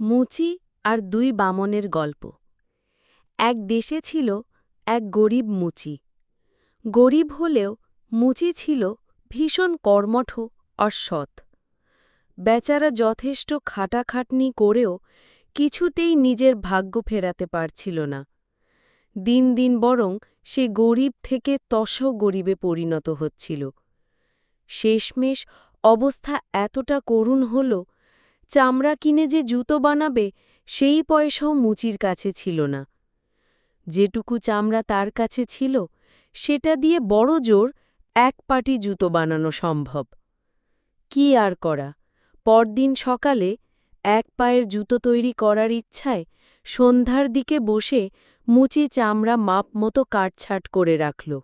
মুচি আর দুই বামনের গল্প। এক দেশে ছিল এক গরিব মুচি। গরিব হলেও মুচি ছিল ভীষণ কর্মঠ আর সৎ। বেচারা যথেষ্ট খাটাখাটনি করেও কিছুতেই নিজের ভাগ্য ফেরাতে পারছিল না। দিন দিন বরং সে গরিব থেকে তস গরিবে পরিণত হচ্ছিল। শেষমেশ অবস্থা এতটা করুণ হল চামড়া কিনে যে জুতো বানাবে, সেই পয়সাও মুচির কাছে ছিল না। যেটুকু চামড়া তার কাছে ছিল, সেটা দিয়ে বড় জোর এক পাটি জুতো বানানো সম্ভব। কি আর করা? পরদিন সকালে এক পায়ের জুতো তৈরি করার ইচ্ছায় সন্ধ্যার দিকে বসে মুচি চামড়া মাপ মতো কাটছাট করে রাখল।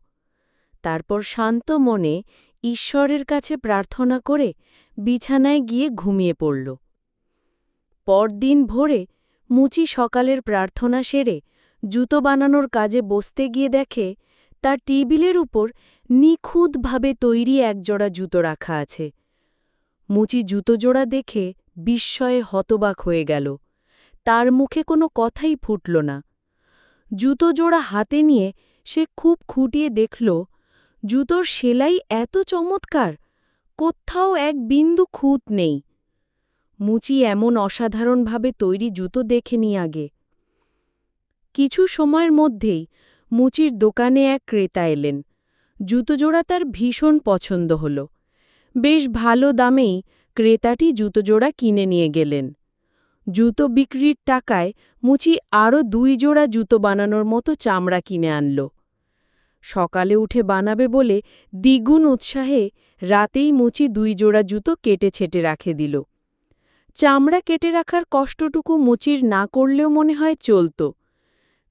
তারপর শান্ত মনে ঈশ্বরের কাছে প্রার্থনা করে বিছানায় গিয়ে ঘুমিয়ে পড়ল। পরদিন ভোরে মুচি সকালের প্রার্থনা সেরে জুতো বানানোর কাজে বসতে গিয়ে দেখে, তার টেবিলের উপর নিখুঁতভাবে তৈরি একজোড়া জুতো রাখা আছে। মুচি জুতো জোড়া দেখে বিস্ময়ে হতবাক হয়ে গেল। তার মুখে কোনো কথাই ফুটল না। জুতো জোড়া হাতে নিয়ে সে খুব খুঁটিয়ে দেখল, জুতোর সেলাই এত চমৎকার, কোথাও এক বিন্দু খুঁত নেই। মুচি এমন অসাধারণভাবে তৈরি জুতো দেখেনি আগে। কিছু সময়ের মধ্যেই মুচির দোকানে এক ক্রেতা এলেন। জুতোজোড়া তার ভীষণ পছন্দ হল। বেশ ভালো দামেই ক্রেতাটি জুতোজোড়া কিনে নিয়ে গেলেন। জুতো বিক্রির টাকায় মুচি আরও দুই জোড়া জুতো বানানোর মতো চামড়া কিনে আনল। সকালে উঠে বানাবে বলে দ্বিগুণ উৎসাহে রাতেই মুচি দুই জোড়া জুতো কেটে ছেটে রাখে দিল। চামড়া কেটে রাখার কষ্টটুকু মুচির না করলেও মনে হয় চলত,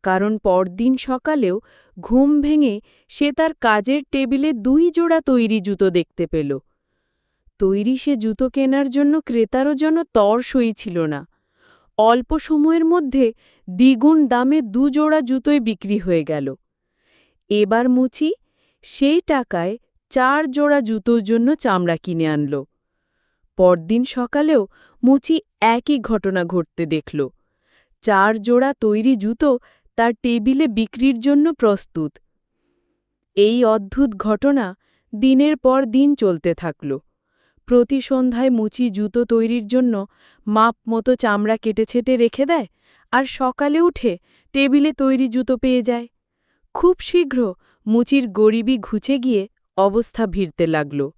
কারণ পরদিন সকালেও ঘুম ভেঙে সে তার কাজের টেবিলে দুই জোড়া তৈরি জুতো দেখতে পেল। তৈরি সে জুতো কেনার জন্য ক্রেতারও যেন তর সই ছিল না। অল্প সময়ের মধ্যে দ্বিগুণ দামে দুজোড়া জুতোই বিক্রি হয়ে গেল। এবার মুচি সেই টাকায় চার জোড়া জুতোর জন্য চামড়া কিনে আনল। পরদিন সকালেও মুচি একই ঘটনা ঘটতে দেখল। চার জোড়া তৈরি জুতো তার টেবিলে বিক্রির জন্য প্রস্তুত। এই অদ্ভুত ঘটনা দিনের পর দিন চলতে থাকল। প্রতি সন্ধ্যায় মুচি জুতো তৈরির জন্য মাপ মতো চামড়া কেটে ছেটে রেখে দেয় আর সকালে উঠে টেবিলে তৈরি জুতো পেয়ে যায়। খুব শীঘ্র মুচির গরিবি ঘুচে গিয়ে অবস্থা ভিড়তে লাগল।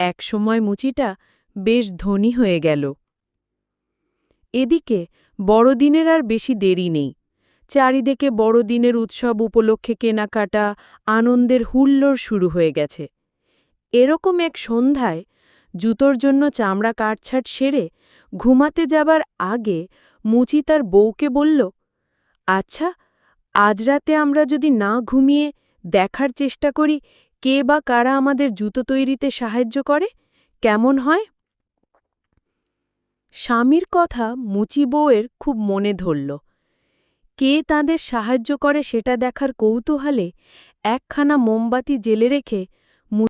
একসময় মুচিটা বেশ ধনী হয়ে গেল। এদিকে বড়দিনের আর বেশি দেরি নেই। চারিদিকে বড়দিনের উৎসব উপলক্ষে কেনাকাটা, আনন্দের হুল্লোড় শুরু হয়ে গেছে। এরকম এক সন্ধ্যায় জুতোর জন্য চামড়া কাটছাট সেরে ঘুমাতে যাবার আগে মুচি তার বউকে বলল আচ্ছা আজ রাতে আমরা যদি না ঘুমিয়ে দেখার চেষ্টা করি, কে বা কারা আমাদের জুতো তৈরিতে সাহায্য করে? কেমন হয়? স্বামীর কথা মুচি বউয়ের খুব মনে ধরল। কে তাদের সাহায্য করে সেটা দেখার কৌতূহলে একখানা মোমবাতি জেলে রেখে